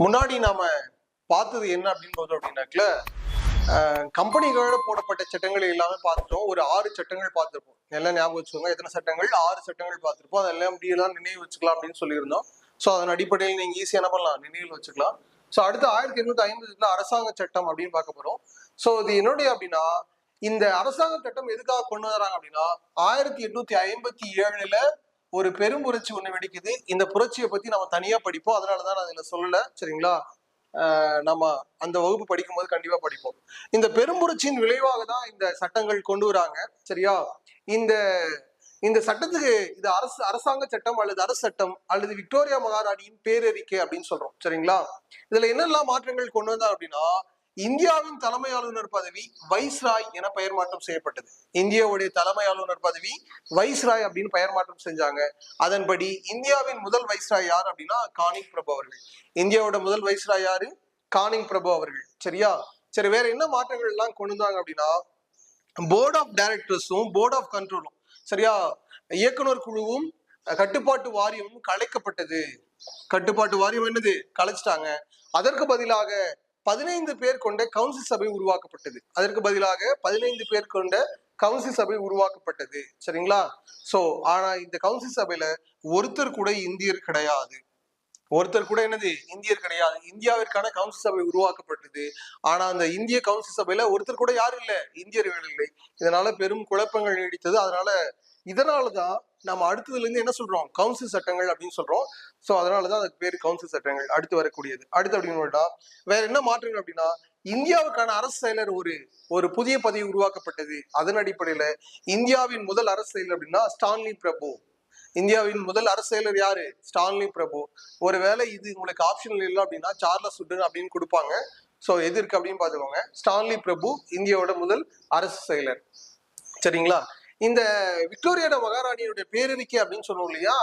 முன்னாடி நாம பார்த்தது என்ன அப்படின்னு பார்த்தோம் அப்படின்னாக்கல கம்பெனிகளோட போடப்பட்ட சட்டங்கள் எல்லாமே பார்த்துட்டோம். ஒரு ஆறு சட்டங்கள் பார்த்துருப்போம். எல்லாம் ஞாபகம் வச்சுக்கோங்க. எத்தனை சட்டங்கள்? ஆறு சட்டங்கள் பார்த்துருப்போம். அதெல்லாம் இப்படியெல்லாம் நினைவு வச்சுக்கலாம் அப்படின்னு சொல்லியிருந்தோம். ஸோ அதன் அடிப்படையில் நீங்கள் ஈஸியாக என்ன பண்ணலாம். நினைவில் வச்சுக்கலாம். ஸோ அடுத்து ஆயிரத்தி எண்ணூத்தி ஐம்பதுல அரசாங்க சட்டம் அப்படின்னு பார்க்க போறோம். ஸோ இது என்னுடைய அப்படின்னா இந்த அரசாங்க சட்டம் எதுக்காக கொண்டு வராங்க அப்படின்னா ஆயிரத்தி எட்நூத்தி ஐம்பத்தி ஏழுல ஒரு பெரும் புரட்சி ஒண்ணு வெடிக்குது. இந்த புரட்சியை பத்தி நம்ம தனியா படிப்போம். அதனாலதான் நான் இதுல சொல்லல. சரிங்களா? ஆஹ் நம்ம அந்த வகுப்பு படிக்கும்போது கண்டிப்பா படிப்போம். இந்த பெரும் புரட்சியின் விளைவாக தான் இந்த சட்டங்கள் கொண்டு வராங்க. சரியா? இந்த இந்த சட்டத்துக்கு இது அரசு அரசாங்க சட்டம் அல்லது அரசு சட்டம் அல்லது விக்டோரியா மகாராணியின் பேரறிக்கை அப்படின்னு சொல்றோம். சரிங்களா? இதுல என்னெல்லாம் மாற்றங்கள் கொண்டு வந்தா அப்படின்னா இந்தியாவின் தலைமை ஆளுநர் பதவி வைஸ்ராய் என பெயர் மாற்றம் செய்யப்பட்டது. இந்தியாவுடைய தலைமை ஆளுநர் பதவி வைஸ்ராய் அப்படின்னு பெயர் மாற்றம் செஞ்சாங்க. அதன்படி இந்தியாவின் முதல் வைஸ்ராய் யார் அப்படின்னா கானிங் பிரபு அவர்கள். இந்தியாவோட முதல் வைஸ்ராய் யாரு? கானிங் பிரபு அவர்கள். சரியா? சரி வேற என்ன மாற்றங்கள் எல்லாம் கொண்டு வந்தாங்க அப்படின்னா போர்ட் ஆஃப் டைரக்டர்ஸும் போர்ட் ஆஃப் கண்ட்ரோலும் சரியா? இயக்குனர் குழுவும் கட்டுப்பாட்டு வாரியமும் கலைக்கப்பட்டது. கட்டுப்பாட்டு வாரியம் என்னது? கலைச்சிட்டாங்க. அதற்கு பதிலாக பதினைந்து பேர் கொண்ட கவுன்சில் சபை உருவாக்கப்பட்டது. அதற்கு பதிலாக பதினைந்து பேர் கொண்ட கவுன்சில் சபை உருவாக்கப்பட்டது. சரிங்களா? சோ ஆனா இந்த கவுன்சில் சபையில ஒருத்தர் கூட இந்தியர் கிடையாது. ஒருத்தர் கூட என்னது இந்தியர் கிடையாது. இந்தியாவிற்கான கவுன்சில் சபை உருவாக்கப்பட்டது. ஆனா அந்த இந்திய கவுன்சில் சபையில ஒருத்தர் கூட யாரும் இல்ல. இந்தியர்கள் இல்லை. இதனால பெரும் குழப்பங்கள் நீடித்தது. அதனால இதனாலதான் நம்ம அடுத்ததுல இருந்து என்ன சொல்றோம்? கவுன்சில் சட்டங்கள் அப்படின்னு சொல்றோம். சோ அதனாலதான் அதுக்கு பேர் கவுன்சில் சட்டங்கள் அடுத்து வரக்கூடியது. அடுத்து அப்படின்னு சொல்லிட்டா வேற என்ன மாற்றங்கள் அப்படின்னா இந்தியாவுக்கான அரசு செயலர் ஒரு ஒரு புதிய பதவி உருவாக்கப்பட்டது. அதன் அடிப்படையில இந்தியாவின் முதல் அரசு செயலர் அப்படின்னா ஸ்டான்லி பிரபு. இந்தியாவின் முதல் அரசியலர் யாரு? ஸ்டான்லி பிரபு. ஒருவேளை இது உங்களுக்கு ஆப்ஷனல் இல்லை அப்படின்னா சார்லஸ் உட்டன் அப்படின்னு கொடுப்பாங்க. ஸோ எது இருக்கு அப்படின்னு பார்த்துக்கோங்க. ஸ்டான்லி பிரபு இந்தியாவோட முதல் அரசு செயலர் சரிங்களா? இந்த விக்டோரியோட மகாராணியோட பேரறிக்கை அப்படின்னு சொன்னோம் இல்லையா?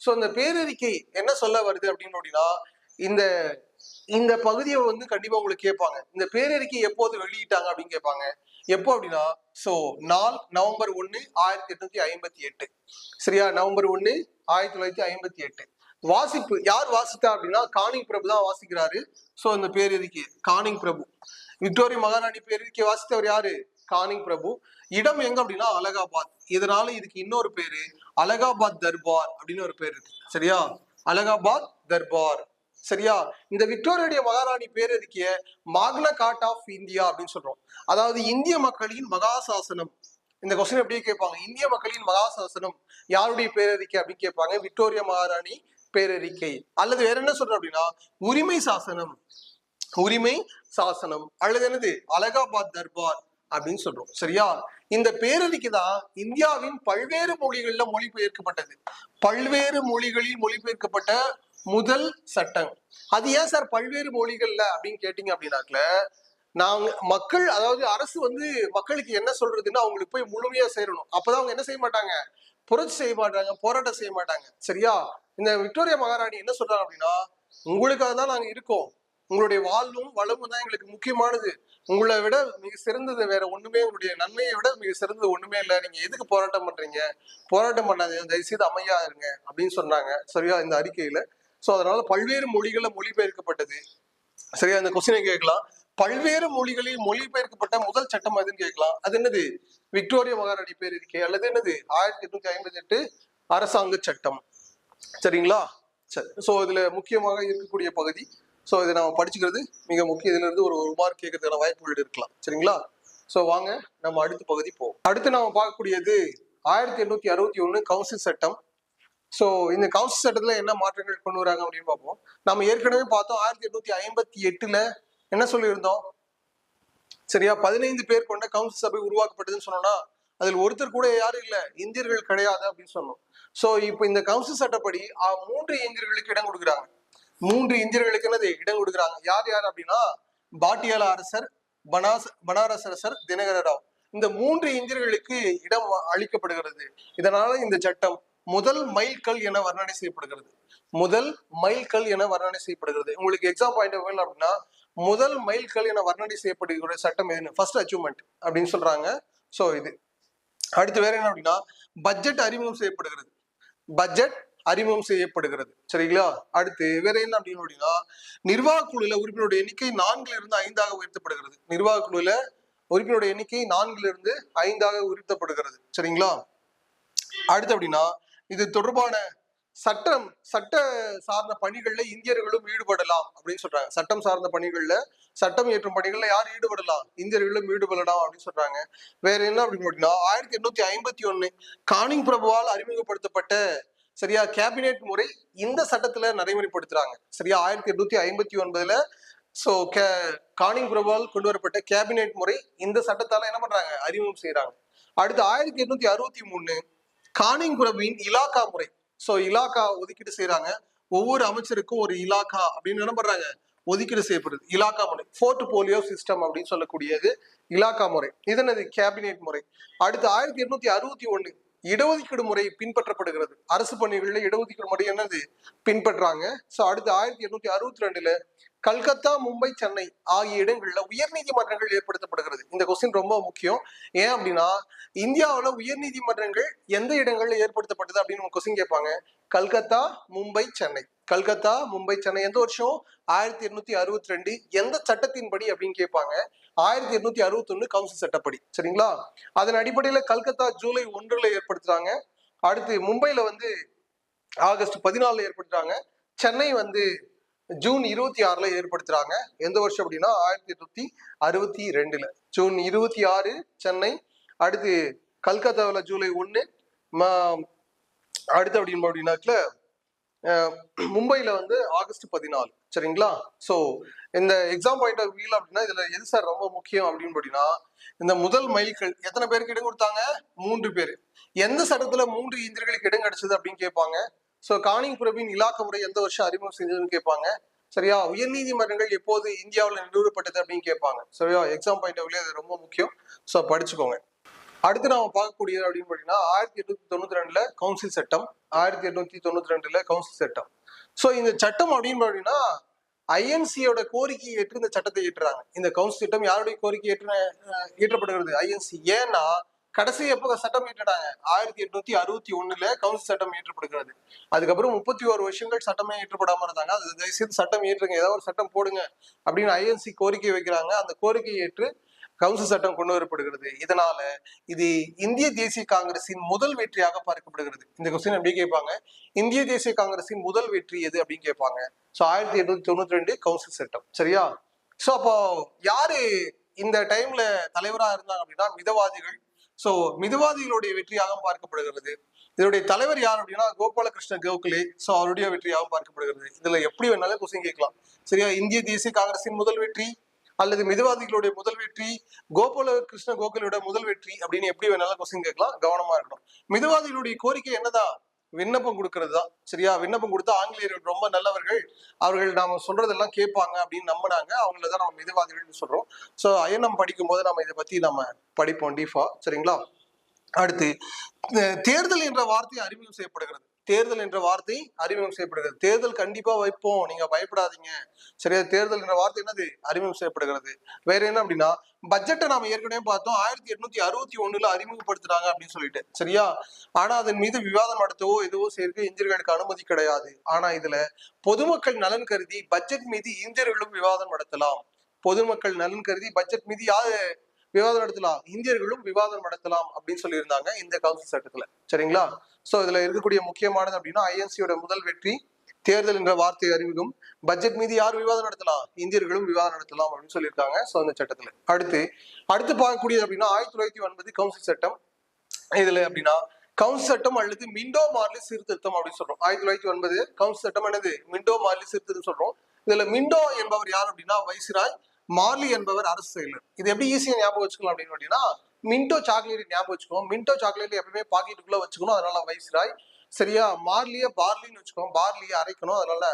ஸோ அந்த பேரறிக்கை என்ன சொல்ல வருது அப்படின்னு அப்படின்னா இந்த இந்த பகுதியை வந்து கண்டிப்பா உங்களுக்கு கேட்பாங்க. இந்த பேரறிக்கை எப்போது வெளியிட்டாங்க அப்படின்னு கேட்பாங்க. எப்போ அப்படின்னா சோ நாள் நவம்பர் ஒண்ணு ஆயிரத்தி எட்நூத்தி ஐம்பத்தி எட்டு. சரியா? நவம்பர் ஒண்ணு ஆயிரத்தி தொள்ளாயிரத்தி ஐம்பத்தி எட்டு. வாசிப்பு யார் வாசித்தா அப்படின்னா காணிங் பிரபு தான் வாசிக்கிறாரு. சோ இந்த பேரறிக்கை காணிங் பிரபு. விக்டோரிய மகாராணி பேரறிக்கை வாசித்தவர் யாரு? கானிங் பிரபு. இடம் எங்க அப்படின்னா அலகாபாத். இதனால இதுக்கு இன்னொரு பேரு அலகாபாத் தர்பார் அப்படின்னு ஒரு பேர் இருக்கு. சரியா? அலகாபாத் தர்பார். சரியா? இந்த விக்டோரியடைய மகாராணி பேரறிக்கையை மாக்ன காட் ஆஃப் இந்தியா அப்படின்னு சொல்றோம். அதாவது இந்திய மக்களின் மகாசாசனம். இந்த கொஸ்டின் எப்படியே கேட்பாங்க? இந்திய மக்களின் மகாசாசனம். யாருடைய பேரறிக்கை அப்படின்னு கேட்பாங்க? விக்டோரியா மகாராணி பேரறிக்கை அல்லது வேற என்ன சொல்றோம் அப்படின்னா உரிமை சாசனம். உரிமை சாசனம். அல்லது என்னது? அலகாபாத் தர்பார் அப்படின்னு சொல்றோம். சரியா? இந்த பேரறிக்கை தான்? இந்தியாவின் பல்வேறு மொழிகளில் மொழிபெயர்க்கப்பட்டது. பல்வேறு மொழிகளில் மொழிபெயர்க்கப்பட்ட முதல் சட்டம். அது ஏன் சார் பல்வேறு மொழிகள்ல அப்படின்னு கேட்டீங்க அப்படின்னாக்கல நாங்க மக்கள் அதாவது அரசு வந்து மக்களுக்கு என்ன சொல்றதுன்னு அவங்களுக்கு போய் முழுமையா சேரணும். அப்பதான் அவங்க என்ன செய்ய மாட்டாங்க? புரட்சி செய்ய மாட்டாங்க போராட்டம் செய்ய மாட்டாங்க. சரியா? இந்த விக்டோரியா மகாராணி என்ன சொல்றாங்க அப்படின்னா உங்களுக்காக தான் நாங்க இருக்கோம். உங்களுடைய வாழ்வும் வளமும் தான் எங்களுக்கு முக்கியமானது. உங்களை விட மிக சிறந்தது வேற ஒண்ணுமே உங்களுடைய நன்மையை விட மிக சிறந்தது ஒண்ணுமே இல்லை. நீங்க எதுக்கு போராட்டம் பண்றீங்க? போராட்டம் பண்ணாதீங்க. தயவு செய்து இருங்க அப்படின்னு சொன்னாங்க. சரியா? இந்த அறிக்கையில. சோ அதனால பல்வேறு மொழிகளில் மொழிபெயர்க்கப்பட்டது. சரியா? அந்த கொஸ்டினை கேட்கலாம். பல்வேறு மொழிகளில் மொழிபெயர்க்கப்பட்ட முதல் சட்டம் எதுன்னு கேட்கலாம். அது என்னது? விக்டோரியா மகாராணி பேரறிக்கை அல்லது என்னது? ஆயிரத்தி எட்நூத்தி ஐம்பத்தி எட்டு அரசாங்க சட்டம். சரிங்களா? சரி. ஸோ இதுல முக்கியமாக இருக்கக்கூடிய பகுதி. ஸோ இதை நம்ம படிச்சுக்கிறது மிக முக்கிய இதுல இருந்து ஒரு ஒரு மார்க் கேட்கறதுக்கான வாய்ப்புகள் இருக்கலாம். சரிங்களா? ஸோ வாங்க நம்ம அடுத்த பகுதி போவோம். அடுத்து நாம பார்க்கக்கூடியது ஆயிரத்தி எண்ணூத்தி அறுபத்தி ஒண்ணு கவுன்சில் சட்டம். ஸோ இந்த கவுன்சில் சட்டத்துல என்ன மாற்றங்கள் கொண்டு வராங்க அப்படின்னு பார்ப்போம். நம்ம ஏற்கனவே பார்த்தோம் ஆயிரத்தி எட்நூத்தி ஐம்பத்தி எட்டுல என்ன சொல்லியிருந்தோம்? சரியா? பதினைந்து பேர் கொண்ட கவுன்சில் சபை உருவாக்கப்பட்டதுன்னு சொன்னோம்னா அதில் ஒருத்தர் கூட யாரும் இல்ல. இந்தியர்கள் கிடையாது அப்படின்னு சொன்னோம். சோ இப்போ இந்த கவுன்சில் சட்டப்படி மூன்று இந்தியர்களுக்கு இடம் கொடுக்குறாங்க. மூன்று இந்தியர்களுக்கு என்னது? இடம் கொடுக்குறாங்க. யார் யார் அப்படின்னா பாட்டியால அரசர் பனாஸ் பனாரஸ் அரசர் தினகர ராவ் இந்த மூன்று இந்தியர்களுக்கு இடம் அளிக்கப்படுகிறது. இதனால இந்த சட்டம் முதல் மைல்கல் என வர்ணனை செய்யப்படுகிறது. முதல் மைல்கல் என வர்ணனை செய்யப்படுகிறது. உங்களுக்கு எக்ஸாம் பாயிண்ட் ஆஃப் அப்படின்னா முதல் மைல்கல் என வர்ணனை செய்யப்படுகிற சட்டம் எதுன்னு? ஃபர்ஸ்ட் அச்சீவ்மெண்ட் அப்படின்னு சொல்றாங்க. சோ இது. அடுத்து வேற என்ன அப்படின்னா பட்ஜெட் அறிமுகம் செய்யப்படுகிறது. பட்ஜெட் அறிமுகம் செய்யப்படுகிறது. சரிங்களா? அடுத்து வேற என்ன அப்படின்னு அப்படின்னா நிர்வாக குழுல உறுப்பினருடைய எண்ணிக்கை நான்குல இருந்து ஐந்தாக உயர்த்தப்படுகிறது. நிர்வாக குழுல உறுப்பினருடைய எண்ணிக்கை நான்குல இருந்து ஐந்தாக உயர்த்தப்படுகிறது. சரிங்களா? அடுத்து அப்படின்னா இது தொடர்பான சட்டம் சட்ட சார்ந்த பணிகள்ல இந்தியர்களும் ஈடுபடலாம் அப்படின்னு சொல்றாங்க. சட்டம் சார்ந்த பணிகள்ல சட்டம் இயற்றும் பணிகள்ல யார் ஈடுபடலாம்? இந்தியர்களும் ஈடுபடலாம் அப்படின்னு சொல்றாங்க. வேற என்ன அப்படின்னு பார்த்தீங்கன்னா ஆயிரத்தி எண்ணூத்தி ஐம்பத்தி ஒண்ணு கானிங் பிரபுவால் அறிமுகப்படுத்தப்பட்ட சரியா கேபினெட் முறை இந்த சட்டத்துல நடைமுறைப்படுத்துறாங்க. சரியா ஆயிரத்தி எண்ணூத்தி ஐம்பத்தி ஒன்பதுல ஸோ கே கானிங் பிரபுவால் கொண்டு வரப்பட்ட கேபினெட் முறை இந்த சட்டத்தால என்ன பண்றாங்க? அறிமுகம் செய்யறாங்க அடுத்து ஆயிரத்தி எண்ணூத்தி அறுபத்தி மூணு கானிங் பிரபுவின் இலாக்கா முறை. ஸோ இலாக்கா ஒதுக்கீடு செய்யறாங்க ஒவ்வொரு அமைச்சருக்கும் ஒரு இலாக்கா அப்படின்னு என்ன பண்றாங்க? ஒதுக்கீடு செய்யப்படுது. இலாக்கா முறை. போர்ட் போலியோ சிஸ்டம் அப்படின்னு சொல்லக்கூடியது இலாக்கா முறை. இதனது கேபினெட் முறை. அடுத்து ஆயிரத்தி எட்நூத்தி அறுபத்தி ஒண்ணு. இடஒதுக்கீடு முறை பின்பற்றப்படுகிறது. அரசு பணிகளில் இடஒதுக்கீடு முறை என்னது? பின்பற்றாங்க. ஸோ அடுத்து ஆயிரத்தி எட்நூத்தி அறுபத்தி ரெண்டுல கல்கத்தா மும்பை சென்னை ஆகிய இடங்கள்ல உயர்நீதிமன்றங்கள் ஏற்படுத்தப்படுகிறது. இந்த கொஸ்டின் ரொம்ப முக்கியம். ஏன் அப்படின்னா இந்தியாவில் உயர்நீதிமன்றங்கள் எந்த இடங்கள்ல ஏற்படுத்தப்பட்டது அப்படின்னு கொஸ்டின் கேட்பாங்க. கல்கத்தா மும்பை சென்னை. கல்கத்தா மும்பை சென்னை எந்த வருஷம்? ஆயிரத்தி எண்ணூத்தி அறுபத்தி ரெண்டு. எந்த சட்டத்தின்படி அப்படின்னு கேட்பாங்க. ஆயிரத்தி எண்ணூத்தி அறுபத்தி ஒண்ணு கவுன்சில் சட்டப்படி. சரிங்களா? அதன் அடிப்படையில கல்கத்தா ஜூலை ஒன்றுல ஏற்படுத்துறாங்க. அடுத்து மும்பையில வந்து ஆகஸ்ட் பதினாலுல ஏற்படுத்துறாங்க. சென்னை வந்து ஜூன் இருபத்தி ஆறுல ஏற்படுத்துறாங்க. எந்த வருஷம் அப்படின்னா ஆயிரத்தி எட்நூத்தி அறுபத்தி ரெண்டுல. ஜூன் இருபத்தி ஆறு சென்னை அடுத்து கல்கத்தாவில் ஜூலை ஒன்று அடுத்து அப்படின்னு அப்படின்னாக்கல மும்பையில வந்து ஆகஸ்ட் பதினாலு. சரிங்களா? ஸோ இந்த எக்ஸாம் பாயிண்ட் ஆஃப் வியூல அப்படின்னா இதுல எது சார் ரொம்ப முக்கியம் அப்படின்னு அப்படின்னா இந்த முதல் மைல்கள் எத்தனை பேருக்கு இடம் கொடுத்தாங்க? மூன்று பேர். எந்த சட்டத்துல மூன்று இந்தியர்களுக்கு இடம் கிடைச்சது அப்படின்னு கேட்பாங்க ஸோ காணிங் பிரபின் இலாக்க முறை எந்த வருஷம் அறிமுகம் செஞ்சதுன்னு கேட்பாங்க சரியா உயர்நீதிமன்றங்கள் எப்போது இந்தியாவில் நிறுவப்பட்டது அப்படின்னு கேட்பாங்க சரியா எக்ஸாம் பாயிண்ட் ஆஃப் அது ரொம்ப முக்கியம் ஸோ படிச்சுக்கோங்க அடுத்து நாம பார்க்கக்கூடியது அப்படின்னு பார்த்தீங்கன்னா ஆயிரத்தி எட்நூத்தி தொண்ணூத்தி ரெண்டுல கவுன்சில் சட்டம் ஆயிரத்தி எட்நூத்தி தொண்ணூத்தி ரெண்டுல கவுன்சில் சட்டம் ஸோ இந்த சட்டம் அப்படின்னு பார்த்தீங்கன்னா ஐஎன்சியோட கோரிக்கை ஏற்று இந்த சட்டத்தை ஏற்றுறாங்க. இந்த கவுன்சில் சட்டம் யாருடைய கோரிக்கை ஏற்று ஏற்றப்படுகிறது? ஐஎன்சி ஏன்னா கடைசி எப்போ சட்டம் இயற்றினாங்க ஆயிரத்தி எட்நூத்தி அறுபத்தி ஒண்ணுல கவுன்சில் சட்டம் இயற்றப்படுகிறது அதுக்கப்புறம் முப்பத்தி ஒரு வருஷங்கள் சட்டமே இயற்றப்படாம இருந்தாங்க. அது தயவுசெய்து சட்டம் ஏற்றுங்க. ஏதாவது ஒரு சட்டம் போடுங்க அப்படின்னு ஐஎன்சி கோரிக்கை வைக்கிறாங்க. அந்த கோரிக்கையை ஏற்று கவுன்சில் சட்டம் கொண்டு வரப்படுகிறது. இதனால இது இந்திய தேசிய காங்கிரசின் முதல் வெற்றியாக பார்க்கப்படுகிறது. இந்த கொஸ்டின் எப்படி கேட்பாங்க. இந்திய தேசிய காங்கிரசின் முதல் வெற்றி எது அப்படின்னு கேட்பாங்க. ஸோ ஆயிரத்தி எட்நூத்தி தொண்ணூத்தி ரெண்டு கவுன்சில் சட்டம். சரியா? சோ அப்போ யாரு இந்த டைம்ல தலைவரா இருந்தாங்க அப்படின்னா மிதவாதிகள் சோ மிதவாதிகளுடைய வெற்றியாகவும் பார்க்கப்படுகிறது. இதனுடைய தலைவர் யார் அப்படின்னா கோபாலகிருஷ்ண கோகலே. சோ அவருடைய வெற்றியாகவும் பார்க்கப்படுகிறது. இதுல எப்படி வேணாலும் கொஸ்டின் கேட்கலாம். சரியா? இந்திய தேசிய காங்கிரசின் முதல் வெற்றி அல்லது மிதவாதிகளுடைய முதல் வெற்றி கோபால கிருஷ்ண கோகலோட முதல் வெற்றி அப்படின்னு எப்படி வேணாலும் கொஸ்டின் கேட்கலாம். கவனமா இருக்கணும். மிதவாதிகளுடைய கோரிக்கை என்னதான்? விண்ணப்பம் கொடுக்கறது தான் சரியா? விண்ணப்பம் கொடுத்தா ஆங்கிலேயர்கள் ரொம்ப நல்லவர்கள். அவர்கள் நாம சொல்றதெல்லாம் கேட்பாங்க அப்படின்னு நம்பினாங்க. அவங்கள தான் நம்ம மிதவாதிகள்னு சொல்றோம். ஸோ அயனம் படிக்கும் போது நம்ம இதை பத்தி நம்ம படிப்போம் டீஃபா சரிங்களா? அடுத்து தேர்தல் என்ற வார்த்தை அறிமுகம் செய்யப்படுகிறது. தேர்தல் என்ற வார்த்தை அறிமுகம் செய்யப்படுகிறது. தேர்தல் கண்டிப்பா வைப்போம். நீங்க பயப்படாதீங்க. சரியா? தேர்தல் என்ற வார்த்தை என்னது? அறிமுகம் செய்யப்படுகிறது. வேற என்ன அப்படின்னா பட்ஜெட்டை நாம ஏற்கனவே பார்த்தோம். ஆயிரத்தி எட்நூத்தி அறுபத்தி ஒண்ணுல அறிமுகப்படுத்துறாங்க அப்படின்னு சொல்லிட்டு. சரியா? ஆனா அதன் மீது விவாதம் நடத்தவோ எதுவோ செய்யறதுக்கு இந்தியர்களுக்கு அனுமதி கிடையாது. ஆனா இதுல பொதுமக்கள் நலன் கருதி பட்ஜெட் மீது இந்தியர்களும் விவாதம் நடத்தலாம். பொதுமக்கள் நலன் கருதி பட்ஜெட் மீது யாரு விவாதம் நடத்தலாம். இந்தியர்களும் விவாதம் நடத்தலாம் அப்படின்னு சொல்லியிருந்தாங்க இந்த கவுன்சில் சட்டத்துல. சரிங்களா? சோ இதுல இருக்கக்கூடிய முக்கியமானது அப்படின்னா ஐஎன்சியோட முதல் வெற்றி தேர்தல் என்ற வார்த்தை அறிமுகம் பட்ஜெட் மீது யார் விவாதம் நடத்தலாம்? இந்தியர்களும் விவாதம் நடத்தலாம் அப்படின்னு சொல்லியிருக்காங்க. சோ இந்த சட்டத்துல. அடுத்து அடுத்து பார்க்கக்கூடியது அப்படின்னா ஆயிரத்தி தொள்ளாயிரத்தி ஒன்பது கவுன்சில் சட்டம். இதுல அப்படின்னா கவுன்சில் சட்டம் அல்லது மிண்டோ மார்லி சீர்திருத்தம் அப்படின்னு சொல்றோம். ஆயிரத்தி தொள்ளாயிரத்தி ஒன்பது கவுன்சில் சட்டம் என்னது? மிண்டோ மார்லி சீர்திருத்தம் சொல்றோம். இதுல மிண்டோ என்பவர் யார் அப்படின்னா வைசிராய் மார்லி என்பவர் அரசு செயலர். இது எப்படி ஈஸியா ஞாபகம் வச்சுக்கலாம் அப்படின்னு அப்படின்னா மின்டோ சாக்லேட் ஞாபகம் வச்சுக்கோம் மின்டோ சாக்லேட் எப்பவுமே பாக்கெட்டுக்குள்ள வச்சுக்கணும் அதனால வைசிராய். சரியா? மார்லிய பார்லின்னு வச்சுக்கோம் பார்லிய அரைக்கணும் அதனால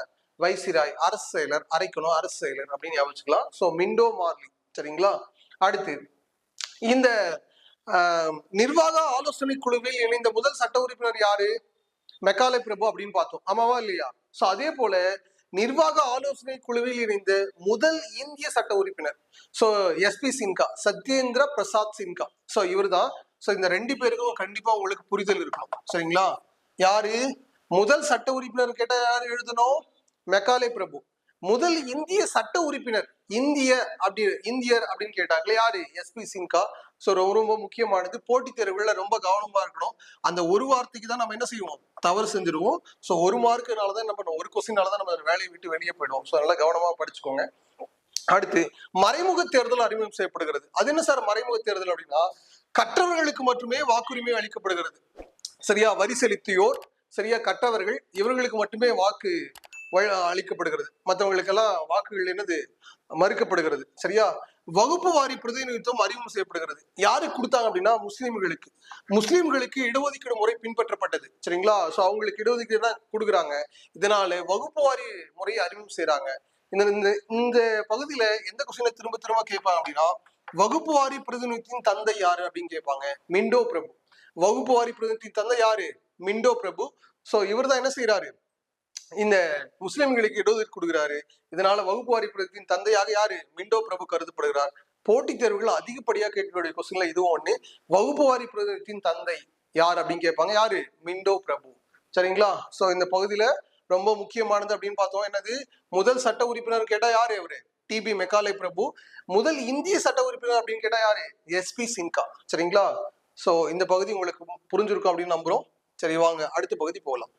வைசிராய். அரசு செயலர் அரைக்கணும் அரசு செயலர் அப்படின்னு ஞாபகம் வச்சுக்கலாம். So Minto Morley. சரிங்களா? அடுத்து இந்த ஆஹ், நிர்வாக ஆலோசனை குழுவில் இணைந்த முதல் சட்ட உறுப்பினர் யாரு? மெக்காலே பிரபு அப்படின்னு பார்த்தோம். ஆமாவா இல்லையா? சோ அதே போல நிர்வாக ஆலோசனை குழுவில் இணைந்த முதல் இந்திய சட்ட உறுப்பினர். So S P Sinha Satyendra Prasad Sinha so இவர்தான். ஸோ இந்த ரெண்டு பேருக்கும் கண்டிப்பா உங்களுக்கு புரிதல் இருக்கணும் சரிங்களா? யாரு? முதல் சட்ட உறுப்பினர் கேட்டா யார் எழுதணும்? மெக்காலே பிரபு. முதல் இந்திய சட்ட உறுப்பினர் இந்திய அப்படி இந்தியர் அப்படின்னு கேட்டாங்களே யாரு? எஸ்பி சின்கா ஸோ ரொம்ப ரொம்ப முக்கியமானது. போட்டித் தேர்வுகளில் ரொம்ப கவனமா இருக்கணும். அந்த ஒரு வார்த்தைக்கு தான் நம்ம என்ன செய்வோம்? தவறு செஞ்சிருவோம். ஸோ ஒரு மார்க்குனால தான் என்ன பண்ணுவோம் ஒரு கொஸ்டினால தான் நம்ம வேலையை விட்டு வெளியே போயிடுவோம். ஸோ நல்லா கவனமா படிச்சுக்கோங்க. அடுத்து மறைமுக தேர்தல் அறிமுகம் செய்யப்படுகிறது. அது என்ன சார் மறைமுக தேர்தல் அப்படின்னா கற்றவர்களுக்கு மட்டுமே வாக்குரிமை அளிக்கப்படுகிறது. சரியா? வரி செலுத்தியோர் சரியா? கற்றவர்கள் இவர்களுக்கு மட்டுமே வாக்கு அளிக்கப்படுகிறது. மற்றவங்களுக்கெல்லாம் வாக்குகள் என்னது? மறுக்கப்படுகிறது. சரியா? வகுப்பு வாரி பிரதிநிதித்துவம் அறிமுகம் செய்யப்படுகிறது. யாருக்கு கொடுத்தாங்க அப்படின்னா முஸ்லிம்களுக்கு. முஸ்லிம்களுக்கு இடஒதுக்கீடு முறை பின்பற்றப்பட்டது. சரிங்களா? சோ அவங்களுக்கு இடஒதுக்கீடு தான் கொடுக்குறாங்க. இதனால வகுப்பு வாரி முறையை அறிமுகம் செய்யறாங்க இந்த இந்த இந்த பகுதியில எந்த கொஸ்டினை திரும்ப திரும்ப கேட்பாங்க அப்படின்னா வகுப்பு வாரி பிரதிநிதித்தின் தந்தை யாரு அப்படின்னு கேட்பாங்க. மிண்டோ பிரபு. வகுப்பு வாரி பிரதிநிதியின் தந்தை யாரு? மிண்டோ பிரபு. சோ இவர் தான் என்ன செய்யறாரு இந்த முஸ்லிம்களுக்கு இடஒதுக்கீடு கொடுக்கிறாரு. இதனால வகுப்பு வாரி தந்தையாக யாரு? மிண்டோ பிரபு கருதப்படுகிறார். போட்டித் தேர்வுகள் அதிகப்படியா கேட்கக்கூடிய கொஸ்டின்ல இதுவும் ஒண்ணு. வகுப்பு வாரி தந்தை யார் அப்படின்னு கேட்பாங்க. யாரு? மிண்டோ பிரபு. சரிங்களா? சோ இந்த பகுதியில ரொம்ப முக்கியமானது அப்படின்னு பார்த்தோம். என்னது? முதல் சட்ட உறுப்பினர் கேட்டா யாரு அவரு? டிபி மெக்காலே பிரபு. முதல் இந்திய சட்ட உறுப்பினர் அப்படின்னு கேட்டா யாரு? S P Sinha. சரிங்களா? சோ இந்த பகுதி உங்களுக்கு புரிஞ்சிருக்கும் அப்படின்னு நம்புறோம். சரி வாங்க. அடுத்த பகுதி போகலாம்.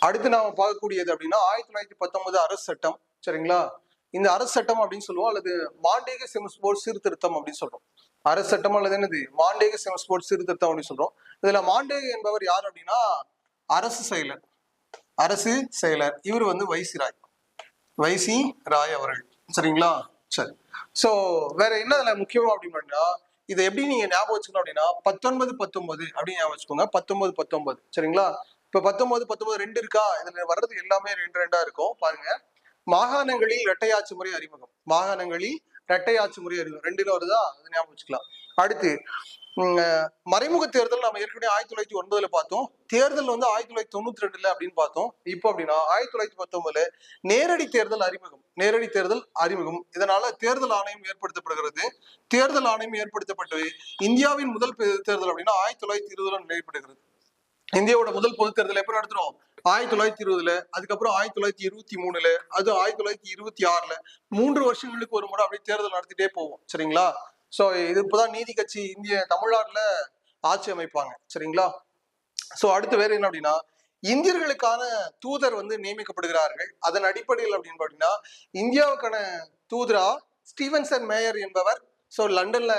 அடுத்து நாம பார்க்கக்கூடியது அப்படின்னா ஆயிரத்தி தொள்ளாயிரத்தி பத்தொன்பது அரசு சட்டம் சரிங்களா? இந்த அரசு சட்டம் அப்படின்னு சொல்லுவோம் அல்லது மாண்டேக செமஸ்போர்ட் சீர்திருத்தம் அப்படின்னு சொல்றோம். அரசு சட்டம் அல்லது என்னது? மாண்டேக செமஸ்போர்ட் சீர்திருத்தம் அப்படின்னு சொல்றோம். இதுல மாண்டேக என்பவர் யார் அப்படின்னா அரசு செயலர். அரசு செயலர். இவர் வந்து வைசிராய் வைசி ராய் அவர்கள். சரிங்களா? சரி. சோ வேற என்ன இதுல முக்கியம் அப்படின்னா இதை எப்படி நீங்க ஞாபகம் வச்சுக்கணும் அப்படின்னா பத்தொன்பது பத்தொன்பது அப்படின்னு ஞாபகம் வச்சுக்கோங்க. பத்தொன்பது பத்தொன்பது. சரிங்களா? இப்ப பத்தொன்பது பத்தொன்பது ரெண்டு இருக்கா? இதுல வர்றது எல்லாமே ரெண்டு ரெண்டா இருக்கும். பாருங்க. மாகாணங்களில் இரட்டையாட்சி முறை அறிமுகம். மாகாணங்களில் இரட்டையாட்சி முறை அறிமுகம். ரெண்டுல வருதா? அது ஞாபகம் வச்சுக்கலாம். அடுத்து மறைமுக தேர்தல் நம்ம ஏற்கனவே ஆயிரத்தி தொள்ளாயிரத்தி ஒன்பதுல பார்த்தோம். தேர்தல் வந்து ஆயிரத்தி தொள்ளாயிரத்தி தொண்ணூத்தி ரெண்டுல அப்படின்னு பார்த்தோம். இப்போ அப்படின்னா ஆயிரத்தி தொள்ளாயிரத்தி பத்தொன்பதுல நேரடி தேர்தல் அறிமுகம். நேரடி தேர்தல் அறிமுகம். இதனால தேர்தல் ஆணையம் ஏற்படுத்தப்படுகிறது. தேர்தல் ஆணையம் ஏற்படுத்தப்பட்டு இந்தியாவின் முதல் தேர்தல் அப்படின்னா ஆயிரத்தி தொள்ளாயிரத்தி இருபதுல நடைபெறுகிறது இந்தியாவோட முதல் பொது தேர்தல் எப்போ நடத்துறோம் ஆயிரத்தி தொள்ளாயிரத்தி இருபதுல அதுக்கப்புறம் ஆயிரத்தி தொள்ளாயிரத்தி இருபத்தி மூணுல அது ஆயிரத்தி தொள்ளாயிரத்தி இருபத்தி ஆறுல. மூன்று வருஷங்களுக்கு ஒரு முறை அப்படியே தேர்தல் நடத்திட்டே போவோம் சரிங்களா? சோ இது இப்பதான் நீதி கட்சி இந்திய தமிழ்நாட்டுல ஆட்சி அமைப்பாங்க சரிங்களா? சோ அடுத்து வேற என்ன அப்படின்னா இந்தியர்களுக்கான தூதர் வந்து நியமிக்கப்படுகிறார்கள். அதன் அடிப்படையில் அப்படின்னு பாத்தீங்கன்னா இந்தியாவுக்கான தூதரா ஸ்டீவன்சன் மேயர் என்பவர் சோ லண்டன்ல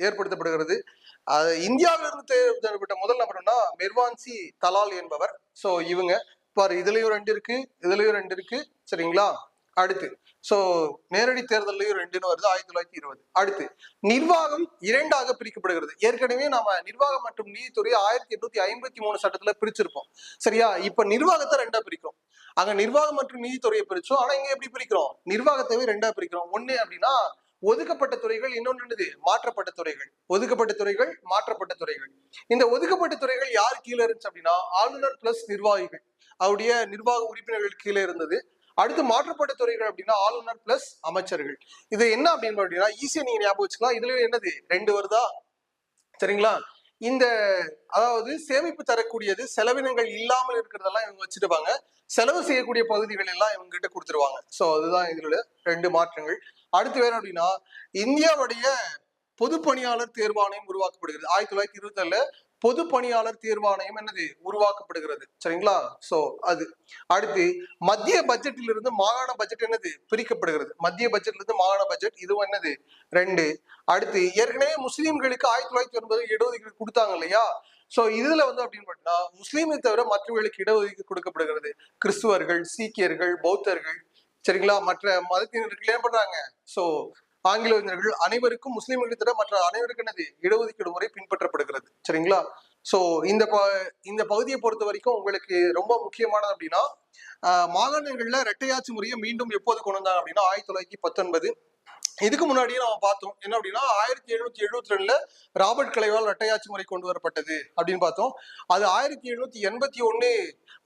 ஏற்படுத்தப்படுகிறது. அது இந்தியாவிலிருந்து தேர்ந்தெடுக்கப்பட்ட முதல் நபர்னா மெர்வான்சி தலால் என்பவர். ஸோ இவங்க பாரு இதுலயும் ரெண்டு இருக்கு இதுலயும் ரெண்டு இருக்கு சரிங்களா? அடுத்து சோ நேரடி தேர்தலையும் ரெண்டுன்னு வருது ஆயிரத்தி தொள்ளாயிரத்தி இருபது. அடுத்து நிர்வாகம் இரண்டாக பிரிக்கப்படுகிறது. ஏற்கனவே நாம நிர்வாகம் மற்றும் நீதித்துறை ஆயிரத்தி எட்நூத்தி ஐம்பத்தி மூணு சட்டத்துல பிரிச்சிருப்போம். சரியா? இப்ப நிர்வாகத்தை ரெண்டா பிரிக்கிறோம். அங்க நிர்வாகம் மற்றும் நீதித்துறையை பிரிச்சோம். ஆனா இங்க எப்படி பிரிக்கிறோம்? நிர்வாகத்தைவே ரெண்டா பிரிக்கிறோம். ஒண்ணு அப்படின்னா ஒதுக்கப்பட்ட துறைகள் இன்னொன்று என்னது? மாற்றப்பட்ட துறைகள். ஒதுக்கப்பட்ட துறைகள் மாற்றப்பட்ட துறைகள். இந்த ஒதுக்கப்பட்ட துறைகள் யார் கீழே இருந்துச்சு அப்படின்னா ஆளுநர் பிளஸ் நிர்வாகிகள். அவருடைய நிர்வாக உறுப்பினர்கள் கீழே இருந்தது. அடுத்து மாற்றப்பட்ட துறைகள் அப்படின்னா ஆளுநர் பிளஸ் அமைச்சர்கள். இது என்ன அப்படின்னு அப்படின்னா ஈஸியா நீங்க ஞாபகம் வச்சுக்கலாம். இதுல என்னது? ரெண்டு வருதா? சரிங்களா? இந்த அதாவது சேமிப்பு தரக்கூடியது செலவினங்கள் இல்லாமல் இருக்கிறதெல்லாம் இவங்க வச்சிருப்பாங்க. செலவு செய்யக்கூடிய பகுதிகள் எல்லாம் இவங்க கிட்ட கொடுத்துருவாங்க. சோ அதுதான் இதுல ரெண்டு மாற்றங்கள். அடுத்து வேணும் அப்படின்னா இந்தியாவுடைய பொது பணியாளர் தேர்வாணையம் உருவாக்கப்படுகிறது. ஆயிரத்தி தொள்ளாயிரத்தி இருபத்தி பொது பணியாளர் தேர்வாணையம் என்னது? உருவாக்கப்படுகிறது. சரிங்களா? சோ அது. அடுத்து மத்திய பட்ஜெட்டில் இருந்து மாகாண பட்ஜெட் என்னது? பிரிக்கப்படுகிறது. மத்திய பட்ஜெட்ல இருந்து மாகாண பட்ஜெட் இதுவும் என்னது? ரெண்டு. அடுத்து ஏற்கனவே முஸ்லீம்களுக்கு ஆயிரத்தி தொள்ளாயிரத்தி ஒன்பது இடஒதுக்கீடு கொடுத்தாங்க இல்லையா? சோ இதுல வந்து அப்படின்னு பார்த்தீங்கன்னா முஸ்லீமை தவிர மற்றவர்களுக்கு இடஒதுக்கீடு கொடுக்கப்படுகிறது. கிறிஸ்துவர்கள் சீக்கியர்கள் பௌத்தர்கள் சரிங்களா? மற்ற மதத்தினர்கள் ஏன் பண்றாங்க? சோ ஆங்கிலேயர்கள் அனைவருக்கும் முஸ்லீம்களுக்கு தவிர மற்ற அனைவருக்கும் என்னது? இடஒதுக்கீடு முறை பின்பற்றப்படுகிறது. சரிங்களா? சோ இந்த ப- இந்த பகுதியை பொறுத்த வரைக்கும் உங்களுக்கு ரொம்ப முக்கியமானது அப்படின்னா ஆஹ், மாகாணங்கள்ல இரட்டையாட்சி முறையை மீண்டும் எப்போது கொண்டு வந்தாங்க அப்படின்னா ஆயிரத்தி தொள்ளாயிரத்தி பத்தொன்பது இதுக்கு முன்னாடியே நம்ம பார்த்தோம். என்ன அப்படின்னா ஆயிரத்தி எழுநூத்தி எழுபத்தி ரெண்டுல ராபர்ட் கலைவால் இரட்டையாட்சி முறை கொண்டு வரப்பட்டது அப்படின்னு பார்த்தோம். அது ஆயிரத்தி எழுநூத்தி எண்பத்தி ஒண்ணு